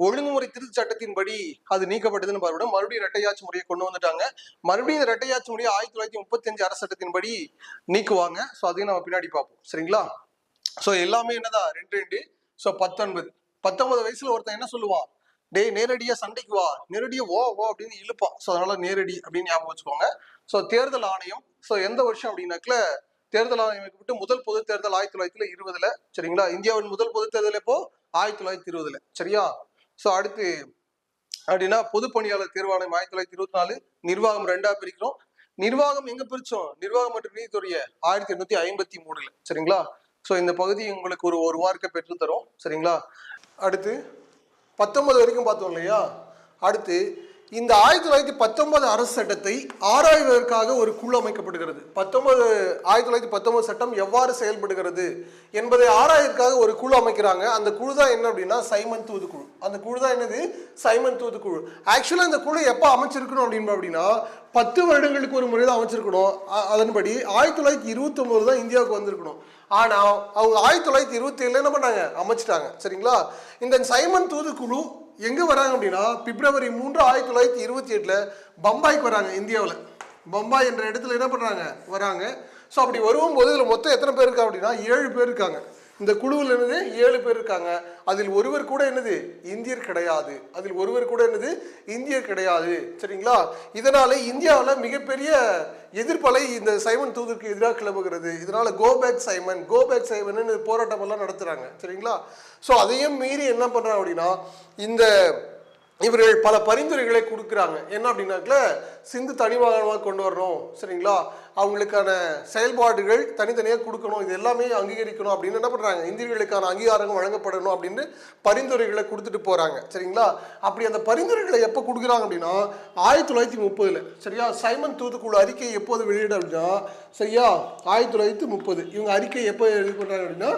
ஒழுங்குமுறை திருத்த சட்டத்தின்படி அது நீக்கப்பட்டதுன்னு பாருங்க மறுபடியும் இரட்டையாட்சி முறையை கொண்டு வந்துட்டாங்க. மறுபடியும் இந்த இரட்டையாட்சி முறையை ஆயிரத்தி தொள்ளாயிரத்தி முப்பத்தஞ்சு அரசு சட்டத்தின்படி நீக்குவாங்க. ஸோ அதையும் நம்ம பின்னாடி பார்ப்போம். சரிங்களா? ஸோ எல்லாமே என்னதான்? ரெண்டு ரெண்டு. ஸோ பத்தொன்பது. பத்தொன்பது வயசுல ஒருத்தன் என்ன சொல்லுவான்? டேய் நேரடியா சண்டைக்கு வா. நேரடியா ஓ ஓ அப்படின்னு இழுப்பான். ஸோ அதனால நேரடி அப்படின்னு ஞாபகம் வச்சுக்கோங்க. ஸோ தேர்தல் ஆணையம் ஸோ எந்த வருஷம் அப்படின்னாக்கல தேர்தல் ஆணையம் விட்டு முதல் பொது தேர்தல் ஆயிரத்தி தொள்ளாயிரத்தி இருபதுல சரிங்களா? இந்தியாவின் முதல் பொது தேர்தல் எப்போ? ஆயிரத்தி தொள்ளாயிரத்தி இருபதுல சரியா? ஸோ அடுத்து அப்படின்னா பொதுப்பணியாளர் தேர்வாணையம் ஆயிரத்தி தொள்ளாயிரத்தி இருபத்தி நாலு நிர்வாகம் ரெண்டா பிரிக்கிறோம். நிர்வாகம் எங்க பிரிச்சோம்? நிர்வாகம் மற்றும் நீதித்துறையை ஆயிரத்தி எண்ணூத்தி ஐம்பத்தி மூணுல சரிங்களா? ஸோ இந்த பகுதி உங்களுக்கு ஒரு ஒரு மார்க்கை பெற்று தரும் சரிங்களா? அடுத்து பத்தொன்பது வரைக்கும் பார்த்தோம் இல்லையா? அடுத்து இந்த ஆயிரத்தி தொள்ளாயிரத்தி பத்தொன்பது அரசு சட்டத்தை ஆராய்வதற்காக ஒரு குழு அமைக்கப்படுகிறது. பத்தொன்பது ஆயிரத்தி தொள்ளாயிரத்தி பத்தொன்பது சட்டம் எவ்வாறு செயல்படுகிறது என்பதை ஆராயறதுக்காக ஒரு குழு அமைக்கிறாங்க. அந்த குழு தான் என்ன அப்படின்னா சைமன் தூதுக்குழு. அந்த குழு தான் என்னது? சைமன் தூதுக்குழு. ஆக்சுவலாக இந்த குழு எப்போ அமைச்சிருக்கணும் அப்படின்னு அப்படின்னா பத்து வருடங்களுக்கு ஒரு முறை தான் அமைச்சிருக்கணும். அதன்படி ஆயிரத்தி தொள்ளாயிரத்தி இருபத்தொம்போது தான் இந்தியாவுக்கு வந்திருக்கணும். ஆனால் அவங்க ஆயிரத்தி தொள்ளாயிரத்தி இருபத்தி ஏழுல என்ன பண்ணாங்க? அமைச்சிட்டாங்க. சரிங்களா? இந்த சைமன் தூதுக்குழு எங்கே வராங்க அப்படின்னா பிப்ரவரி மூன்று ஆயிரத்தி தொள்ளாயிரத்தி இருபத்தி எட்டில் பம்பாய்க்கு வராங்க இந்தியாவில். பம்பாய் என்ற இடத்துல என்ன பண்ணுறாங்க வராங்க. ஸோ அப்படி வரும்போது இதில் மொத்தம் எத்தனை பேர் இருக்காங்க அப்படின்னா ஏழு பேர் இருக்காங்க. இந்த குழுவில் என்னது? ஏழு பேர் இருக்காங்க. அதில் ஒருவர் கூட என்னது? இந்தியர் கிடையாது. அதில் ஒருவர் கூட என்னது? இந்தியர் கிடையாது. சரிங்களா? இதனால இந்தியாவில் மிகப்பெரிய எதிர்ப்பலை இந்த சைமன் தூதுக்கு எதிராக கிளம்புகிறது. இதனால go back Simon. Go back Simon போராட்டம் எல்லாம் நடத்துறாங்க. சரிங்களா? ஸோ அதையும் மீறி என்ன பண்றாங்க அப்படின்னா இந்த இவர்கள் பல பரிந்துரைகளை கொடுக்குறாங்க. என்ன அப்படின்னாக்கல சிந்து தனிமாகாணமாக கொண்டு வரணும் சரிங்களா? அவங்களுக்கான செயல்பாடுகள் தனித்தனியாக கொடுக்கணும் இது எல்லாமே அங்கீகரிக்கணும் அப்படின்னு என்ன பண்ணுறாங்க இந்தியர்களுக்கான அங்கீகாரம் வழங்கப்படணும் அப்படின்னு பரிந்துரைகளை கொடுத்துட்டு போகிறாங்க சரிங்களா? அப்படி அந்த பரிந்துரைகளை எப்போ கொடுக்குறாங்க அப்படின்னா ஆயிரத்தி தொள்ளாயிரத்தி முப்பதில். சரியா? சைமன் தூத்துக்குழு அறிக்கை எப்போது வெளியிட அப்படின்னா சரியா? ஆயிரத்தி தொள்ளாயிரத்தி முப்பது. இவங்க அறிக்கை எப்போ இது பண்ணுறாங்க அப்படின்னா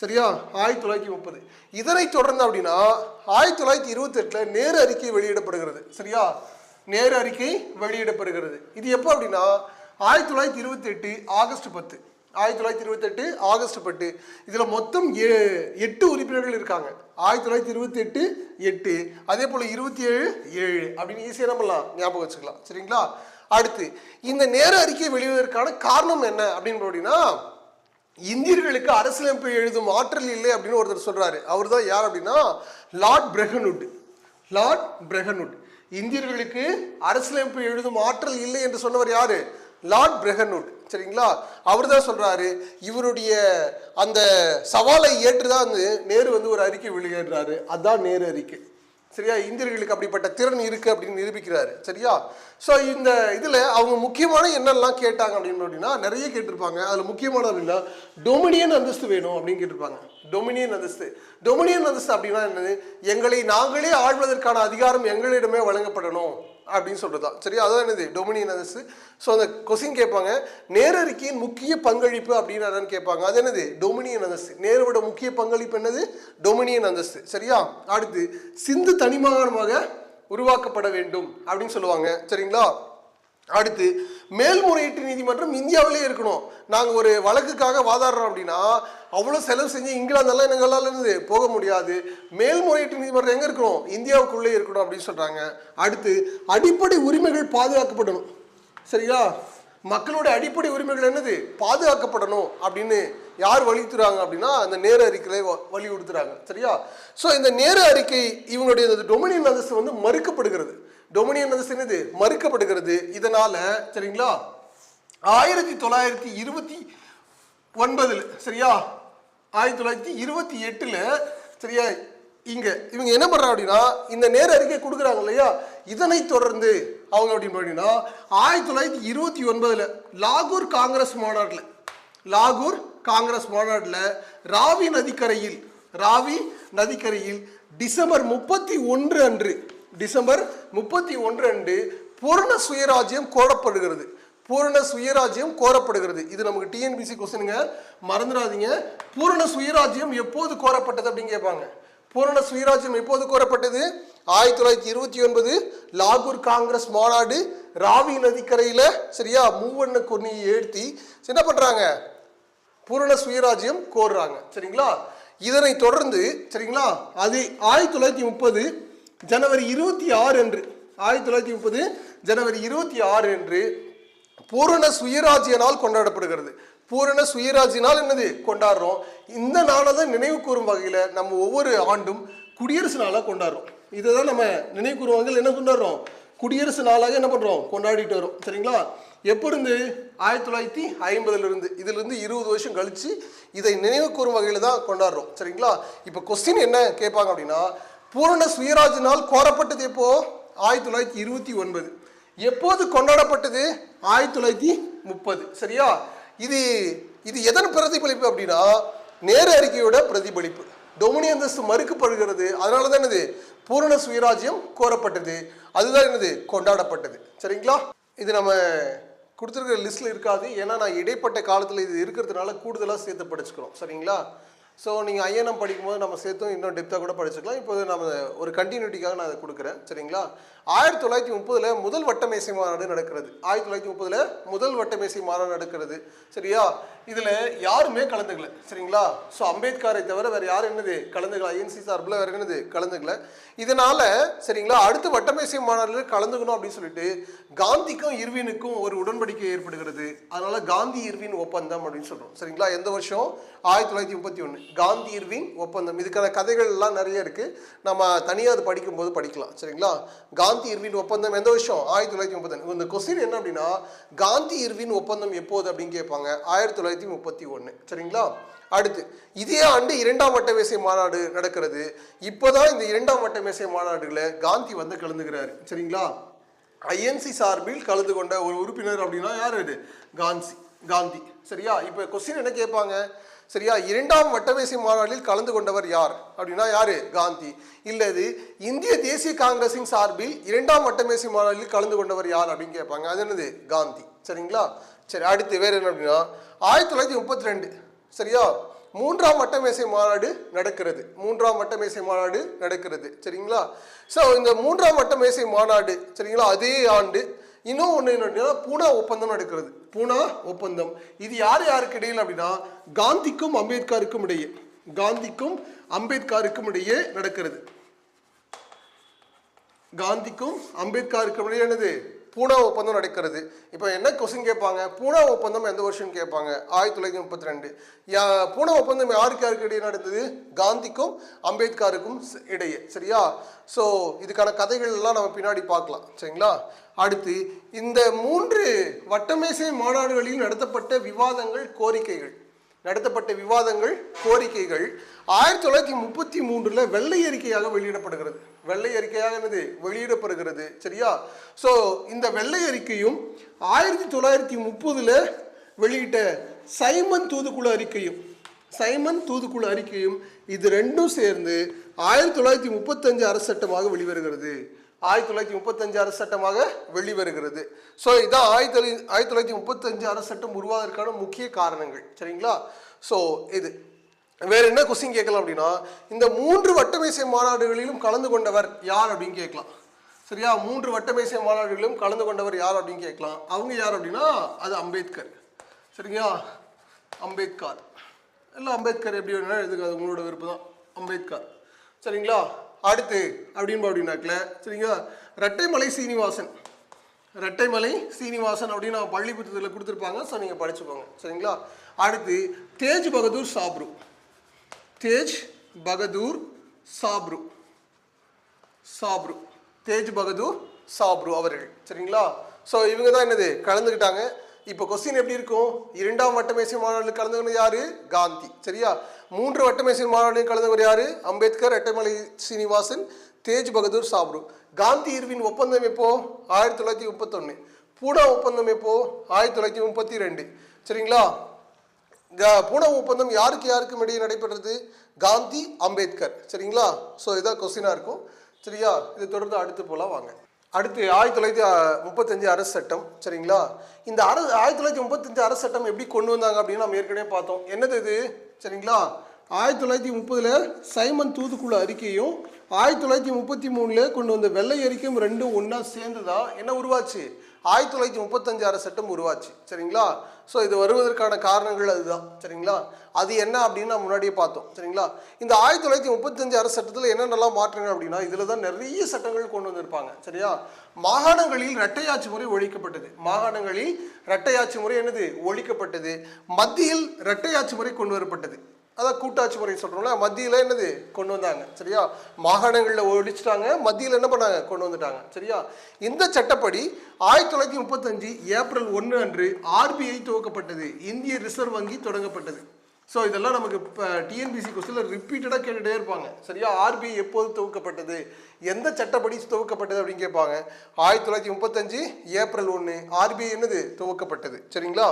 சரியா? ஆயிரத்தி தொள்ளாயிரத்தி முப்பது. இதனை தொடர்ந்து அப்படின்னா ஆயிரத்தி தொள்ளாயிரத்தி இருபத்தெட்டில் நேரு அறிக்கை வெளியிடப்படுகிறது. சரியா? நேரு அறிக்கை வெளியிடப்படுகிறது. இது எப்போ அப்படின்னா ஆயிரத்தி தொள்ளாயிரத்தி இருபத்தெட்டு ஆகஸ்ட் பத்து. ஆயிரத்தி தொள்ளாயிரத்தி இருபத்தெட்டு ஆகஸ்ட் பத்து. இதில் மொத்தம் ஏ எட்டு உறுப்பினர்கள் இருக்காங்க. ஆயிரத்தி தொள்ளாயிரத்தி இருபத்தெட்டு எட்டு. அதே போல் இருபத்தி ஏழு. ஏழு அப்படின்னு ஈஸியாக நம்மலாம் ஞாபகம் வச்சுக்கலாம். சரிங்களா? அடுத்து இந்த நேர அறிக்கை வெளியிடுவதற்கான காரணம் என்ன அப்படின்னு அப்படின்னா இந்தியர்களுக்கு அரசியலமைப்பு எழுதும் ஆற்றல் இல்லை அப்படின்னு ஒருத்தர் சொல்றாரு. அவர் தான் யார் அப்படின்னா லார்ட் பிரெகனுட் லார்ட் பிரெகனுட் இந்தியர்களுக்கு அரசியலமைப்பு எழுதும் ஆற்றல் இல்லை என்று சொன்னவர் யாரு? லார்ட் பிரெகனுட் சரிங்களா? அவர் தான் சொல்றாரு இவருடைய அந்த சவாலை ஏற்றுதான் வந்து நேரு வந்து ஒரு அறிக்கை வெளியிடுறாரு. அதுதான் நேரு அறிக்கை. சரியா? இந்தியர்களுக்கு அப்படிப்பட்ட திறன் இருக்கு அப்படின்னு நிரூபிக்கிறாரு. சரியா? ஸோ இந்த இதில் அவங்க முக்கியமான என்னெல்லாம் கேட்டாங்க அப்படின்னு அப்படின்னா நிறைய கேட்டிருப்பாங்க. அதில் முக்கியமான அப்படின்னா டொமினியன் அந்தஸ்து வேணும் அப்படின்னு கேட்டிருப்பாங்க. டொமினியன் அந்தஸ்து டொமினியன் அந்தஸ்து அப்படின்னா என்னது? எங்களை நாங்களே ஆழ்வதற்கான அதிகாரம் எங்களிடமே வழங்கப்படணும் அப்படின்னு சொல்கிறது தான் சரியா? அதான் என்னது? டொமினியன் அந்தஸ்து ஸோ அந்த கொஸ்டின் கேட்பாங்க. நேரறிக்கையின் முக்கிய பங்களிப்பு அப்படின்னு என்னன்னு கேட்பாங்க. அது என்னது? டொமினியன் அந்தஸ்து நேருவோட முக்கிய பங்களிப்பு என்னது? டொமினியன் அந்தஸ்து சரியா? அடுத்து சிந்து தனிமாகாணமாக உருவாக்கப்பட வேண்டும் அப்படின்னு சொல்லுவாங்க. சரிங்களா? அடுத்து மேல்முறையீட்டு நீதிமன்றம் இந்தியாவிலே இருக்கணும். நாங்கள் ஒரு வழக்குக்காக வாதாடுறோம் அப்படின்னா அவ்வளோ செலவு செஞ்சு இங்கிலாந்தெல்லாம் எங்களால் இருந்து போக முடியாது. மேல்முறையீட்டு நீதிமன்றம் எங்கே இருக்கணும்? இந்தியாவுக்குள்ளே இருக்கணும் அப்படின்னு சொல்கிறாங்க அடுத்து அடிப்படை உரிமைகள் பாதுகாக்கப்படணும். சரியா? மக்களோட அடிப்படை உரிமைகள் என்னது? பாதுகாக்கப்படணும் அப்படின்னு யார் வலியுறுத்துறாங்க அப்படின்னா அந்த நேர அறிக்கையை வ- வலியுறுத்துறாங்க சரியா? ஸோ இந்த நேர அறிக்கை இவங்களுடைய இந்த டொமினியன் அந்தஸ்து வந்து மறுக்கப்படுகிறது. டொமினியன் வந்து சின்னது மறுக்கப்படுகிறது. இதனால சரிங்களா? ஆயிரத்தி தொள்ளாயிரத்தி இருபத்தி ஒன்பதுல சரியா? ஆயிரத்தி தொள்ளாயிரத்தி இருபத்தி எட்டுல சரியா? இங்க இவங்க என்ன பண்றாங்க அப்படின்னா இந்த நேர அறிக்கை கொடுக்குறாங்க இல்லையா? இதனை தொடர்ந்து அவங்க அப்படின்னு அப்படின்னா ஆயிரத்தி தொள்ளாயிரத்தி இருபத்தி ஒன்பதுல லாகூர் காங்கிரஸ் மாநாட்டில் லாகூர் காங்கிரஸ் மாநாட்டில் ராவி நதிக்கரையில் ராவி நதிக்கரையில் டிசம்பர் முப்பத்தி ஒன்று அன்று டிசம்பர் முப்பத்தி ஒன்று அன்று பூரண சுயராஜ்யம் கோரப்படுகிறது. பூரண சுயராஜ்யம் கோரப்படுகிறது. இது நமக்கு டிஎன்பிசி கொஸ்டினுங்க மறந்துடாதீங்க. பூரண சுயராஜ்யம் எப்போது கோரப்பட்டது அப்படின்னு கேட்பாங்க. பூரண சுயராஜ்யம் எப்போது கோரப்பட்டது? ஆயிரத்தி தொள்ளாயிரத்தி இருபத்தி ஒன்பது லாகூர் காங்கிரஸ் மாநாடு ராவி நதிக்கரையில் சரியா? மூவண்ண கொன்னியை ஏற்றி என்ன பண்ணுறாங்க பூரண சுயராஜ்யம் கோர்றாங்க. சரிங்களா? இதனை தொடர்ந்து சரிங்களா? அது ஆயிரத்தி தொள்ளாயிரத்தி முப்பது ஜனவரி இருபத்தி ஆறு அன்று ஆயிரத்தி தொள்ளாயிரத்தி முப்பது ஜனவரி இருபத்தி ஆறு அன்று பூரண சுயராஜ்ய நாள் கொண்டாடப்படுகிறது. பூரண சுயராஜ்ய நாள் என்னது? கொண்டாடுறோம். இந்த நாளை தான் நினைவு கூறும் வகையில் நம்ம ஒவ்வொரு ஆண்டும் குடியரசு நாளாக கொண்டாடுறோம். இதை தான் நம்ம நினைவு கூறுவாங்க என்ன கொண்டாடுறோம்? குடியரசு நாளாக என்ன பண்ணுறோம் கொண்டாடிட்டு வரோம். சரிங்களா? எப்போ இருந்து? ஆயிரத்தி தொள்ளாயிரத்தி ஐம்பதுலேருந்து இதிலிருந்து இருபது வருஷம் கழித்து இதை நினைவு கூறும் வகையில் தான் கொண்டாடுறோம். சரிங்களா? இப்போ கொஸ்டின் என்ன கேட்பாங்க அப்படின்னா பூரண சுயராஜ் நாள் கோரப்பட்டது எப்போ? ஆயிரத்தி தொள்ளாயிரத்தி இருபத்தி ஒன்பது. எப்போது கொண்டாடப்பட்டது? ஆயிரத்தி தொள்ளாயிரத்தி முப்பது. சரியா? இது இது எதன் பிரதிபலிப்பு அப்படின்னா நேரு அறிக்கையோட பிரதிபலிப்பு. டொமினி அந்தஸ்து மறுக்கப்படுகிறது. அதனால தான் என்னது? பூரண சுயராஜ்யம் கோரப்பட்டது. அதுதான் என்னது? கொண்டாடப்பட்டது. சரிங்களா? இது நம்ம கொடுத்துருக்கிற லிஸ்ட்டில் இருக்காது. ஏன்னா நான் இடைப்பட்ட காலத்தில் இது இருக்கிறதுனால கூடுதலாக சேர்த்து படிச்சுக்கிறோம். சரிங்களா? ஸோ நீங்கள் ஐஎன்எம் படிக்கும்போது நம்ம சேர்த்தும் இன்னும் டெப்த்தாக கூட படிச்சுக்கலாம். இப்போது நம்ம ஒரு கண்டினியூட்டிக்காக நான் அதை கொடுக்குறேன். சரிங்களா? ஆயிரத்தி தொள்ளாயிரத்தி முப்பதில் முதல் வட்டமேசை மாநாடு நடக்கிறது. ஆயிரத்தி தொள்ளாயிரத்தி முப்பதில் முதல் வட்டமேசை மாநாடு நடக்கிறது. சரியா? இதில் யாருமே கலந்துக்கல. சரிங்களா? ஸோ அம்பேத்கரை தவிர வேறு யாரும் என்னது? கலந்துக்கல. ஐஎன்சி சார்பில் வேறு என்னது? கலந்துக்கல. இதனால் சரிங்களா? அடுத்த வட்டமேசை மாநாட்டில் கலந்துக்கணும் அப்படின்னு சொல்லிட்டு காந்திக்கும் இர்வினுக்கும் ஒரு உடன்படிக்கை ஏற்படுகிறது. அதனால் காந்தி இர்வின் ஒப்பந்தம் அப்படின்னு சொல்கிறோம் சரிங்களா? எந்த வருஷம்? ஆயிரத்தி தொள்ளாயிரத்தி முப்பத்தி ஒன்று காந்தி இர்வின் ஒப்பந்தம். இதுக்கான கதைகள் எல்லாம் நிறைய இருக்குது நம்ம தனியாக அது படிக்கும்போது படிக்கலாம். சரிங்களா? காந்தி இர்வின் ஒப்பந்தம் எந்த வருஷம்? ஆயிரத்தி தொள்ளாயிரத்தி முப்பத்தி இந்த கொஸ்டின் என்ன அப்படின்னா காந்தி இர்வின் ஒப்பந்தம் எப்போது அப்படின்னு கேட்பாங்க? ஆயிரத்தி தொள்ளாயிரத்தி முப்பத்தி ஒன்று சரிங்களா? அடுத்து இதே ஆண்டு இரண்டாம் வட்ட மேசை மாநாடு நடக்கிறது. இப்போதான் இந்த இரண்டாம் வட்ட மேசை மாநாடுகளை காந்தி வந்து கலந்துக்கிறாரு. சரிங்களா? ஐஎன்சி சார்பில் கலந்து கொண்ட ஒரு உறுப்பினர் அப்படின்னா யார் இது காந்தி. காந்தி. சரியா? இப்போ கொஸ்டின் என்ன கேட்பாங்க? சரியா? இரண்டாம் வட்டமேசை மாநாட்டில் கலந்து கொண்டவர் யார்? அப்படின்னா யாரு? காந்தி. இல்லது இந்திய தேசிய காங்கிரஸின் சார்பில் இரண்டாம் வட்டமேசை மாநாட்டில் கலந்து கொண்டவர் யார் அப்படின்னு கேட்பாங்க. அது என்னது? காந்தி. சரிங்களா? சரி அடுத்து வேற என்ன அப்படின்னா ஆயிரத்தி தொள்ளாயிரத்தி முப்பத்தி ரெண்டு சரியா? மூன்றாம் வட்டமேசை மாநாடு நடக்கிறது. மூன்றாம் வட்டமேசை மாநாடு நடக்கிறது. சரிங்களா? ஸோ இந்த மூன்றாம் வட்டமேசை மாநாடு சரிங்களா? அதே ஆண்டு இன்னும் ஒன்று என்னன்னா பூனா ஒப்பந்தம் நடக்கிறது பூனா ஒப்பந்தம். இது யார் யாருக்கு இடையில் அப்படின்னா காந்திக்கும் அம்பேத்கருக்கும் இடையே காந்திக்கும் அம்பேத்கருக்கும் இடையே நடக்கிறது. காந்திக்கும் அம்பேத்கருக்கும் இடையே என்னது? பூனா ஒப்பந்தம் நடக்கிறது. இப்போ என்ன கொஸ்டின் கேட்பாங்க? பூனா ஒப்பந்தம் எந்த வருஷம் கேட்பாங்க? ஆயிரத்தி தொள்ளாயிரத்தி முப்பத்தி ரெண்டு. யா பூனா ஒப்பந்தம் யாருக்கு யாருக்கு இடையே நடந்தது? காந்திக்கும் அம்பேத்கருக்கும் இடையே. சரியா? ஸோ இதுக்கான கதைகள்லாம் நம்ம பின்னாடி பார்க்கலாம். சரிங்களா? அடுத்து இந்த மூன்று வட்டமேசை மாநாடுகளில் நடத்தப்பட்ட விவாதங்கள் கோரிக்கைகள். நடத்தப்பட்ட விவாதங்கள் கோரிக்கைகள் ஆயிரத்தி தொள்ளாயிரத்தி முப்பத்தி மூன்றுல வெள்ளை அறிக்கையாக வெளியிடப்படுகிறது. வெள்ளை அறிக்கையாக என்னது? வெளியிடப்படுகிறது. சரியா? ஸோ இந்த வெள்ளை அறிக்கையும் ஆயிரத்தி தொள்ளாயிரத்தி முப்பதுல வெளியிட்ட சைமன் தூதுக்குழு அறிக்கையும் சைமன் தூதுக்குழு அறிக்கையும் இது ரெண்டும் சேர்ந்து ஆயிரத்தி தொள்ளாயிரத்தி முப்பத்தஞ்சு அரசட்டமாக வெளிவருகிறது. ஆயிரத்தி தொள்ளாயிரத்தி முப்பத்தஞ்சு அரசட்டமாக வெளிவருகிறது. ஸோ இதான் ஆயிரத்தி தொள்ளாயிரத்தி ஆயிரத்தி தொள்ளாயிரத்தி முப்பத்தஞ்சு அரசட்டம் உருவாவதற்கான முக்கிய காரணங்கள். சரிங்களா? ஸோ இது. வேற என்ன கொஸ்டின் கேட்கலாம் அப்படின்னா இந்த மூன்று வட்டமேசை மாநாடுகளிலும் கலந்து கொண்டவர் யார் அப்படின்னு கேட்கலாம். சரியா? மூன்று வட்டமேசை மாநாடுகளிலும் கலந்து கொண்டவர் யார் அப்படின்னு கேட்கலாம். அவங்க யார் அப்படின்னா அது அம்பேத்கர். சரிங்களா? அம்பேத்கர். இல்லை அம்பேத்கர் எப்படி வேணாலும் எழுதுங்க அது உங்களோட விருப்பம் தான் அம்பேத்கர். சரிங்களா? அடுத்து அப்படின்னு அப்படின்னாக்கல சரிங்களா? ரெட்டைமலை சீனிவாசன். ரெட்டைமலை சீனிவாசன் அப்படின்னு பள்ளி புத்தகத்தில் கொடுத்துருப்பாங்க. ஸோ நீங்கள் படிச்சுக்கோங்க. சரிங்களா? அடுத்து தேஜ் பகதூர் சாப்ரு. தேஜ் பகதூர் சாப்ரு. சாப்ரு. தேஜ் பகதூர் சாப்ரு அவர்கள். சரிங்களா? ஸோ இவங்க தான் என்னது? கலந்துக்கிட்டாங்க. இப்போ கொஸ்டின் எப்படி இருக்கும்? இரண்டாம் வட்டமேசை மாநாட்டில் கலந்துக்கினது யாரு? காந்தி. சரியா? மூன்று வட்டமேசை மாநாட்டில் கலந்தவர் யாரு? அம்பேத்கர் எட்டமலை சீனிவாசன் தேஜ் பகதூர் சாப்ரு. காந்தி இர்வின் ஒப்பந்தம் எப்போ? ஆயிரத்தி தொள்ளாயிரத்தி முப்பத்தொன்று பூனா ஒப்பந்தம் எப்போ? ஆயிரத்தி தொள்ளாயிரத்தி முப்பத்தி ரெண்டு சரிங்களா பூனா ஒப்பந்தம் யாருக்கு யாருக்கும் இடையே நடைபெற்றது? காந்தி அம்பேத்கர். சரிங்களா? ஸோ இதான் கொஸ்டினாக இருக்கும். சரியா? இது தொடர்ந்து அடுத்து போகலாம் வாங்க. அடுத்து ஆயிரத்தி தொள்ளாயிரத்தி முப்பத்தஞ்சு அரசு சட்டம் சரிங்களா? இந்த அரசு ஆயிரத்தி தொள்ளாயிரத்தி முப்பத்தஞ்சு அரசு சட்டம் எப்படி கொண்டு வந்தாங்க அப்படின்னு நம்ம ஏற்கனவே பார்த்தோம். என்னது இது? சரிங்களா? ஆயிரத்தி தொள்ளாயிரத்தி முப்பதில் சைமன் தூதுக்குழு அறிக்கையும் ஆயிரத்தி தொள்ளாயிரத்தி முப்பத்தி மூணில் கொண்டு வந்த வெள்ளை அறிக்கையும் ரெண்டும் ஒன்றா சேர்ந்து தான் என்ன உருவாச்சு? ஆயிரத்தி தொள்ளாயிரத்தி முப்பத்தஞ்சு சட்டம் உருவாச்சு. சரிங்களா? ஸோ இது வருவதற்கான காரணங்கள் அதுதான். சரிங்களா? அது என்ன அப்படின்னு நான் முன்னாடியே பார்த்தோம். சரிங்களா? இந்த ஆயிரத்தி தொள்ளாயிரத்தி முப்பத்தஞ்சு அரசு சட்டத்தில் என்னென்னலாம் மாற்றங்கள் அப்படின்னா இதில் தான் நிறைய சட்டங்கள் கொண்டு வந்திருப்பாங்க. சரியா? மாகாணங்களில் இரட்டையாட்சி முறை ஒழிக்கப்பட்டது. மாகாணங்களில் இரட்டையாட்சி முறை என்னது? ஒழிக்கப்பட்டது. மத்தியில் இரட்டையாட்சி முறை கொண்டு வரப்பட்டது. அதான் கூட்டாட்சி முறை சொல்கிறோம்ல மத்தியில் என்னது? கொண்டு வந்தாங்க சரியா? மாகாணங்களில் ஒழிச்சிட்டாங்க மத்தியில் என்ன பண்ணாங்க? கொண்டு வந்துட்டாங்க சரியா? இந்த சட்டப்படி ஆயிரத்தி தொள்ளாயிரத்தி முப்பத்தஞ்சு ஏப்ரல் ஒன்று அன்று ஆர்பிஐ துவக்கப்பட்டது இந்திய ரிசர்வ் வங்கி தொடங்கப்பட்டது. ஸோ இதெல்லாம் நமக்கு இப்போ டிஎன்பிசி கொஸ்டினில் ரிப்பீட்டடாக கேட்டுகிட்டே இருப்பாங்க சரியா? ஆர்பிஐ எப்போது துவக்கப்பட்டது? எந்த சட்டப்படி துவக்கப்பட்டது அப்படின்னு கேட்பாங்க? ஆயிரத்தி தொள்ளாயிரத்தி முப்பத்தஞ்சு ஏப்ரல் ஒன்று ஆர்பிஐ என்னது? துவக்கப்பட்டது சரிங்களா?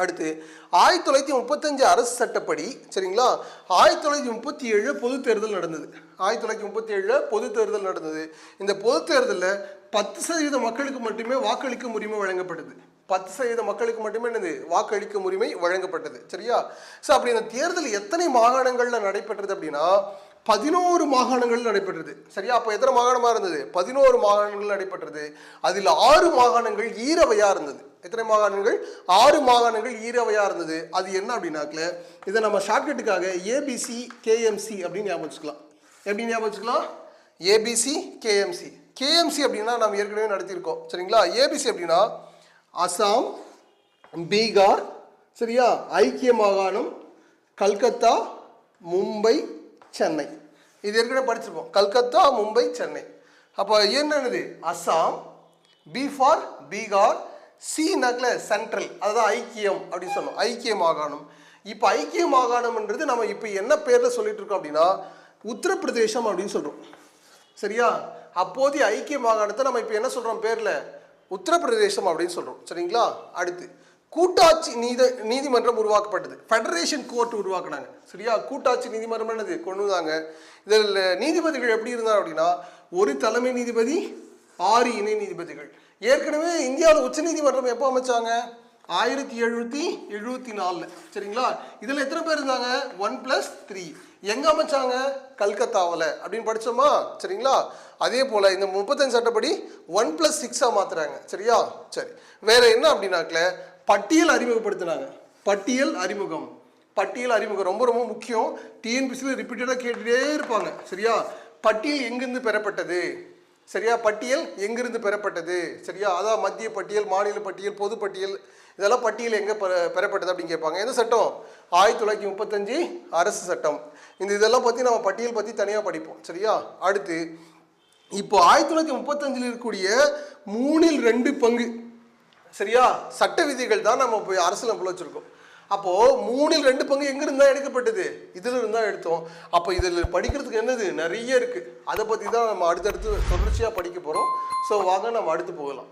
அடுத்து ஆயிரத்தி தொள்ளாயிரத்தி முப்பத்தஞ்சு அரசு சட்டப்படி சரிங்களா? ஆயிரத்தி தொள்ளாயிரத்தி முப்பத்தி ஏழு பொது தேர்தல் நடந்தது. ஆயிரத்தி தொள்ளாயிரத்தி முப்பத்தி ஏழில் பொது தேர்தல் நடந்தது. இந்த பொது தேர்தலில் பத்து சதவீத மக்களுக்கு மட்டுமே வாக்களிக்கும் உரிமை வழங்கப்பட்டது. பத்து சதவீத மக்களுக்கு மட்டுமே என்னது? வாக்களிக்கும் உரிமை வழங்கப்பட்டது. சரியா? ஸோ அப்படி இந்த தேர்தல் எத்தனை மாகாணங்களில் நடைபெற்றது அப்படின்னா பதினோரு மாகாணங்கள் நடைபெற்றது. சரியா? அப்போ எத்தனை மாகாணமாக இருந்தது? பதினோரு மாகாணங்கள் நடைபெற்றது. அதில் ஆறு மாகாணங்கள் ஈரவையாக இருந்தது. எத்தனை மாகாணங்கள்? ஆறு மாகாணங்கள் ஈரவையாக இருந்தது. அது என்ன அப்படின்னாக்கல இதை நம்ம ஷார்ட்கட்டுக்காக ஏபிசி கேஎம்சி அப்படின்னு ஞாபகம் வச்சுக்கலாம். எப்படி ஞாபகம் வச்சுக்கலாம்? ஏபிசி கேஎம்சி கேஎம்சி அப்படின்னா நம்ம ஏற்கனவே நடத்தியிருக்கோம். சரிங்களா? ஏபிசி அப்படின்னா அசாம் பீகார் சரியா? ஐக்கிய மாகாணம் கல்கத்தா மும்பை சென்னை. இது ஏற்கனவே படிச்சிருப்போம். கல்கத்தா மும்பை சென்னை. அப்போ என்னது Assam B for Bihar C நகல central. அதுதான் ஐக்கியம் அப்படின்னு சொன்னோம். ஐக்கிய மாகாணம் இப்போ ஐக்கிய மாகாணம்ன்றது நம்ம இப்போ என்ன பேரில் சொல்லிட்டு இருக்கோம் அப்படின்னா உத்தரப்பிரதேசம் அப்படின்னு சொல்கிறோம் சரியா? அப்போதைய ஐக்கிய மாகாணத்தை நம்ம இப்போ என்ன சொல்கிறோம் பேரில்? உத்தரப்பிரதேசம் அப்படின்னு சொல்கிறோம் சரிங்களா? அடுத்து. கூட்டாட்சி நீதி நீதிமன்றம் உருவாக்கப்பட்டது. ஃபெடரேஷன் கோர்ட் உருவாக்குனாங்க. சரியா? கூட்டாட்சி நீதிமன்றம் என்னது? கொண்டு வந்தாங்க. இதில் நீதிபதிகள் எப்படி இருந்தாங்க அப்படின்னா ஒரு தலைமை நீதிபதி ஆறு இணை நீதிபதிகள். ஏற்கனவே இந்தியாவில் உச்ச நீதிமன்றம் எப்போ அமைச்சாங்க? ஆயிரத்தி எழுநூற்றி எழுபத்தி நாலில். சரிங்களா? இதில் எத்தனை பேர் இருந்தாங்க? ஒன் ப்ளஸ் த்ரீ எங்கே அமைச்சாங்க? கல்கத்தாவில். அப்படின்னு படிச்சோமா? சரிங்களா? அதே போல் இந்த முப்பத்தஞ்சு சட்டப்படி ஒன் ப்ளஸ் சிக்ஸாக மாற்றுறாங்க சரியா? சரி. வேற என்ன அப்படின்னாக்கல பட்டியல் அறிமுகப்படுத்தினாங்க. பட்டியல் அறிமுகம். பட்டியல் அறிமுகம் ரொம்ப ரொம்ப முக்கியம். டிஎன்பிசியில் ரிப்பீட்டடாக கேட்டுகிட்டே இருப்பாங்க. சரியா? பட்டியல் எங்கிருந்து பெறப்பட்டது? சரியா? பட்டியல் எங்கிருந்து பெறப்பட்டது? சரியா? அதான் மத்திய பட்டியல் மாநில பட்டியல் பொது பட்டியல் இதெல்லாம் பட்டியல் எங்கே பெற பெறப்பட்டது அப்படின்னு கேட்பாங்க. எந்த சட்டம்? ஆயிரத்தி தொள்ளாயிரத்தி முப்பத்தஞ்சு அரசு சட்டம். இந்த இதெல்லாம் பற்றி நம்ம பட்டியல் பற்றி தனியாக படிப்போம். சரியா? அடுத்து இப்போ ஆயிரத்தி தொள்ளாயிரத்தி முப்பத்தஞ்சில் இருக்கக்கூடிய மூணில் ரெண்டு பங்கு. சரியா? சட்ட விதிகள் தான் நம்ம போய் அரசியல் பிழைச்சிருக்கோம் அப்போது மூணில் ரெண்டு பங்கு எங்க இருந்தா எடுக்கப்பட்டது? இதில் இருந்தால் எடுத்தோம். அப்போ இதில் படிக்கிறதுக்கு என்னது? நிறைய இருக்குது அதை பற்றி தான் நம்ம அடுத்தடுத்து தொடர்ச்சியாக படிக்க போகிறோம் ஸோ வாங்க நம்ம அடுத்து போகலாம்.